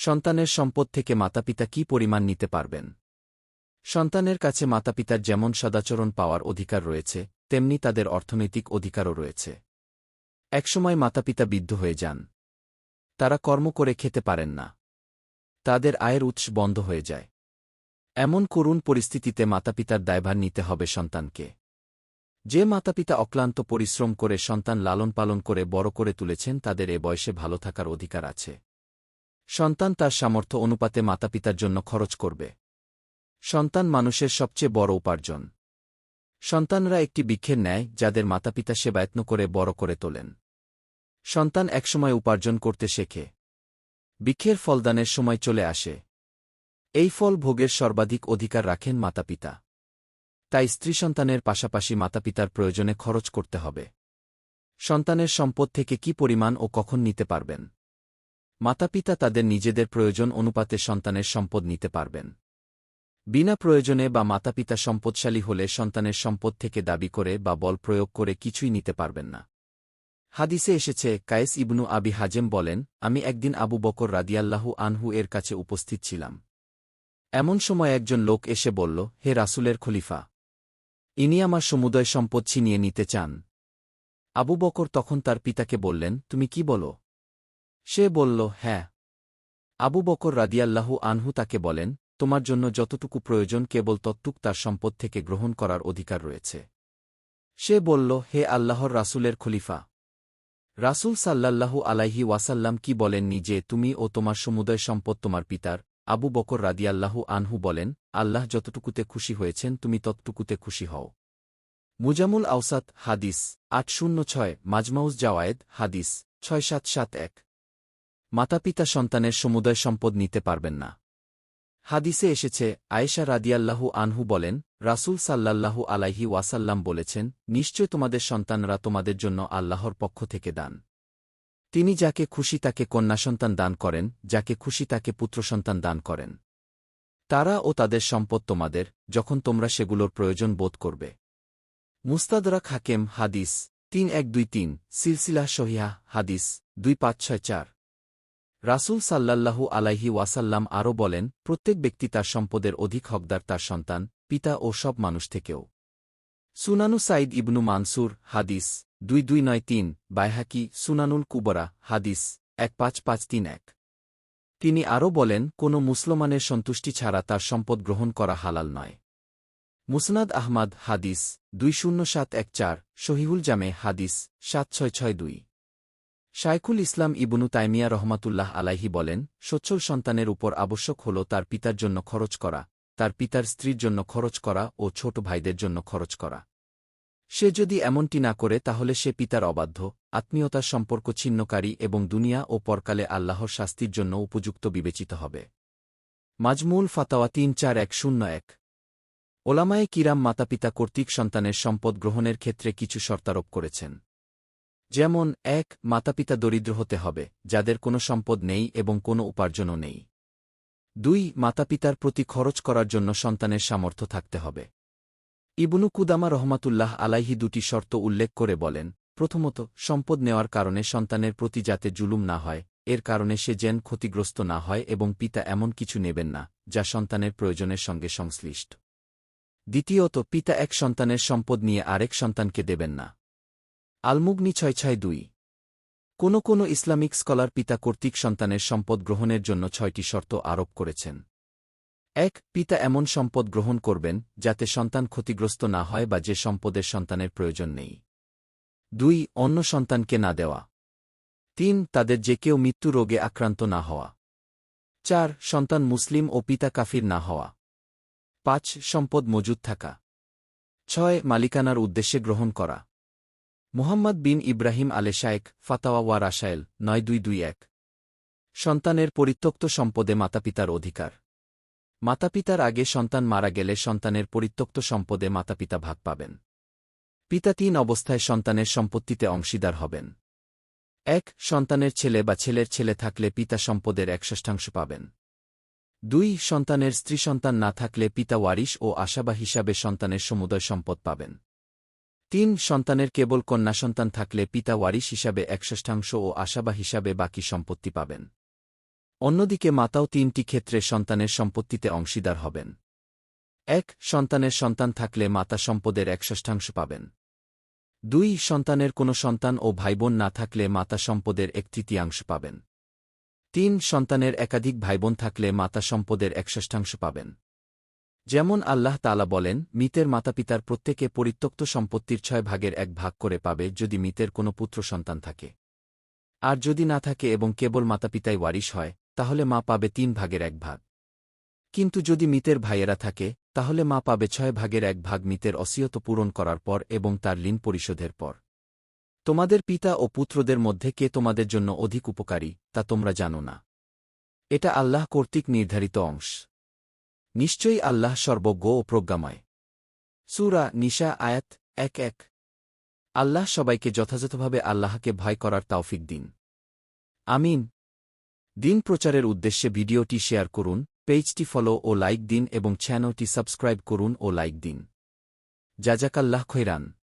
সন্তানের সম্পদ থেকে মাতাপিতা কি পরিমাণ নিতে পারবেন? সন্তানের কাছে মাতাপিতার যেমন সদাচরণ পাওয়ার অধিকার রয়েছে, তেমনি তাদের অর্থনৈতিক অধিকারও রয়েছে। একসময় মাতাপিতা বিদ্ধ হয়ে যান। তারা কর্ম করে খেতে পারেন না। তাদের আয়ের উৎস বন্ধ হয়ে যায়। এমন করুণ পরিস্থিতিতে মাতাপিতার দায়ভার নিতে হবে সন্তানকে। যে মাতাপিতা অক্লান্ত পরিশ্রম করে সন্তান লালন পালন করে বড় করে তুলেছেন, তাদের এ বয়সে ভালো থাকার অধিকার আছে। সন্তান তার সামর্থ্য অনুপাতে মাতাপিতার জন্য খরচ করবে। সন্তান মানুষের সবচেয়ে বড় উপার্জন। সন্তানরা একটি বৃক্ষের ন্যায় যাদের মাতাপিতা সেবায়ত্ন করে বড় করে তোলেন। সন্তান একসময় উপার্জন করতে শেখে। বৃক্ষের ফলদানের সময় চলে আসে। এই ফল ভোগের সর্বাধিক অধিকার রাখেন মাতাপিতা। তাই স্ত্রী সন্তানের পাশাপাশি মাতাপিতার প্রয়োজনে খরচ করতে হবে। সন্তানের সম্পদ থেকে কি পরিমাণ ও কখন নিতে পারবেন? মাতাপিতা তাদের নিজেদের প্রয়োজন অনুপাতে সন্তানের সম্পদ নিতে পারবেন। বিনা প্রয়োজনে বা মাতাপিতা সম্পদশালী হলে সন্তানের সম্পদ থেকে দাবি করে বা বল প্রয়োগ করে কিছুই নিতে পারবেন না। হাদিসে এসেছে, কায়েস ইবনু আবি হাজেম বলেন, আমি একদিন আবু বকর রাদিয়াল্লাহু আনহু এর কাছে উপস্থিত ছিলাম। এমন সময় একজন লোক এসে বলল, হে রাসুলের খলিফা, ইনি আমার সমুদয় সম্পদ ছিনিয়ে নিতে চান। আবু বকর তখন তার পিতাকে বললেন, তুমি কি বলো? সে বলল হ্যাঁ। আবু বকর রাদিয়াল্লাহু আনহু তাকে বলেন, তোমার জন্য যতটুকু প্রয়োজন কেবল তত্ত্বুক তার সম্পদ থেকে গ্রহণ করার অধিকার রয়েছে। সে বলল, হে আল্লাহর রাসুলের খলিফা, রাসুল সাল্লাল্লাহু আলাইহি ওয়াসাল্লাম কি বলেননি যে তুমি ও তোমার সমুদয় সম্পদ তোমার পিতার? আবু বকর রাদিয়াল্লাহু আনহু বলেন, আল্লাহ যতটুকুতে খুশি হয়েছেন, তুমি ততটুকুতে খুশি হও। মুজামুল আউসাত হাদিস, আট শূন্য ছয়, মাজমাউজ জাওয়ায়েদ, হাদিস, ছয় সাত সাত এক। মাতাপিতা সন্তানের সমুদয় সম্পদ নিতে পারবেন না। হাদিসে এসেছে, আয়েশা রাদিয়াল্লাহু আনহু বলেন, রাসুল সাল্লাল্লাহু আলাইহি ওয়াসাল্লাম বলেছেন, নিশ্চয় তোমাদের সন্তানরা তোমাদের জন্য আল্লাহর পক্ষ থেকে দান। তিনি যাকে খুশি তাকে কন্যা সন্তান দান করেন, যাকে খুশি তাকে পুত্র সন্তান দান করেন। তারা ও তাদের সম্পদ তোমাদের, যখন তোমরা সেগুলোর প্রয়োজন বোধ করবে। মুস্তাদরা খাকেম হাদিস, তিন এক দুই তিন, সিলসিলা সহিয়া হাদিস, দুই পাঁচ ছয় চার। রাসুল সাল্লাল্লাহু আলাইহি ওয়াসাল্লাম আরও বলেন, প্রত্যেক ব্যক্তি তার সম্পদের অধিক হকদার, তার সন্তান, পিতা ও সব মানুষ থেকেও। সুনানু সাইদ ইবনু মানসুর, হাদিস দুই দুই নয় তিন, বাইহাকি, সুনানুল কুবরা, হাদিস এক পাঁচ পাঁচ তিন এক। তিনি আরও বলেন, কোনো মুসলমানের সন্তুষ্টি ছাড়া তার সম্পদ গ্রহণ করা হালাল নয়। মুসনাদ আহমাদ, হাদিস দুই শূন্য সাত এক চার, শহীহুল জামে, হাদিস সাত ছয় ছয় দুই। শাইকুল ইসলাম ইবনু তাইমিয়া রহমাতুল্লাহ আলাইহি বলেন, সচ্ছল সন্তানের উপর আবশ্যক হল তার পিতার জন্য খরচ করা, তার পিতার স্ত্রীর জন্য খরচ করা ও ছোট ভাইদের জন্য খরচ করা। সে যদি এমনটি না করে তাহলে সে পিতার অবাধ্য, আত্মীয়তার সম্পর্ক ছিন্নকারী এবং দুনিয়া ও পরকালে আল্লাহর শাস্তির জন্য উপযুক্ত বিবেচিত হবে। মাজমুল ফাতাওয়া তিন চার এক শূন্য এক। ওলামায়ে কিরাম মাতাপিতা কর্তৃক সন্তানের সম্পদ গ্রহণের ক্ষেত্রে কিছু শর্তারোপ করেছেন। যেমন, এক, মাতাপিতা দরিদ্র হতে হবে, যাদের কোনো সম্পদ নেই এবং কোনো উপার্জনও নেই। দুই, মাতাপিতার প্রতি খরচ করার জন্য সন্তানের সামর্থ্য থাকতে হবে। ইবনু কুদামা রহমাতুল্লাহ আলাইহি দুটি শর্ত উল্লেখ করে বলেন, প্রথমত, সম্পদ নেওয়ার কারণে সন্তানের প্রতি যাতে জুলুম না হয়, এর কারণে সে যেন ক্ষতিগ্রস্ত না হয় এবং পিতা এমন কিছু নেবেন না, যা সন্তানের প্রয়োজনের সঙ্গে সংশ্লিষ্ট। দ্বিতীয়ত, পিতা এক সন্তানের সম্পদ নিয়ে আরেক সন্তানকে দেবেন না। আলমুগনি ছয় ছয় দুই। কোনো কোনো ইসলামিক স্কলার পিতা কর্তৃক সন্তানের সম্পদ গ্রহণের জন্য ছয়টি শর্ত আরোপ করেছেন। এক, পিতা এমন সম্পদ গ্রহণ করবেন যাতে সন্তান ক্ষতিগ্রস্ত না হয় বা যে সম্পদের সন্তানের প্রয়োজন নেই। দুই, অন্য সন্তানকে না দেওয়া। তিন, তাদের যে কেউ মৃত্যু রোগে আক্রান্ত না হওয়া। চার, সন্তান মুসলিম ও পিতা কাফির না হওয়া। পাঁচ, সম্পদ মজুদ থাকা। ছয়, মালিকানার উদ্দেশ্যে গ্রহণ করা। মুহাম্মদ বিন ইব্রাহিম আলে শায়েক ফাতাওয়া ওয়া রাসায়েল নয় দুই দুই এক। সন্তানের পরিত্যক্ত সম্পদে মাতাপিতার অধিকার। মাতাপিতার আগে সন্তান মারা গেলে সন্তানের পরিত্যক্ত সম্পদে মাতাপিতা ভাগ পাবেন। পিতা তিন অবস্থায় সন্তানের সম্পত্তিতে অংশীদার হবেন। এক, সন্তানের ছেলে বা ছেলের ছেলে থাকলে পিতা সম্পদের এক ষষ্ঠাংশ পাবেন। দুই, সন্তানের স্ত্রী সন্তান না থাকলে পিতা ওয়ারিশ ও আশাবা হিসাবে সন্তানের সমুদয় সম্পদ পাবেন। তিন সন্তানের কেবল কন্যা সন্তান থাকলে পিতা ওয়ারিশ হিসাবে এক ষষ্ঠাংশ ও আশাবা হিসাবে বাকি সম্পত্তি পাবেন। অন্যদিকে মাতাও তিনটি ক্ষেত্রে সন্তানের সম্পত্তিতে অংশীদার হবেন। এক, সন্তানের সন্তান থাকলে মাতা সম্পদের এক ষষ্ঠাংশ পাবেন। দুই, সন্তানের কোনো সন্তান ও ভাইবোন না থাকলে মাতা সম্পদের এক তৃতীয়াংশ পাবেন। তিন, সন্তানের একাধিক ভাইবোন থাকলে মাতা সম্পদের এক ষষ্ঠাংশ পাবেন। যেমন আল্লাহ তালা বলেন, মিতের মাতাপিতার প্রত্যেকে পরিত্যক্ত সম্পত্তির ছয় ভাগের এক ভাগ করে পাবে যদি মিতের কোনো পুত্র সন্তান থাকে। আর যদি না থাকে এবং কেবল মাতাপিতাই ওয়ারিশ হয়, তাহলে মা পাবে তিন ভাগের এক ভাগ। কিন্তু যদি মিতের ভাইয়েরা থাকে, তাহলে মা পাবে ছয় ভাগের এক ভাগ মিতের অসিয়ত পূরণ করার পর এবং তার ঋণ পরিশোধের পর। তোমাদের পিতা ও পুত্রদের মধ্যে কে তোমাদের জন্য অধিক উপকারী, তা তোমরা জানো না। এটা আল্লাহ কর্তৃক নির্ধারিত অংশ। নিশ্চয়ই আল্লাহ সর্বজ্ঞ ও প্রজ্ঞাময়। সুরা নিশা আয়াত এক এক। আল্লাহ সবাইকে যথাযথভাবে আল্লাহকে ভয় করার তাওফিক দিন। আমিন। দিন প্রচারের উদ্দেশ্যে ভিডিওটি শেয়ার করুন, পেজটি ফলো ও লাইক দিন এবং চ্যানেলটি সাবস্ক্রাইব করুন ও লাইক দিন। জাজাকাল্লাহ খৈরান।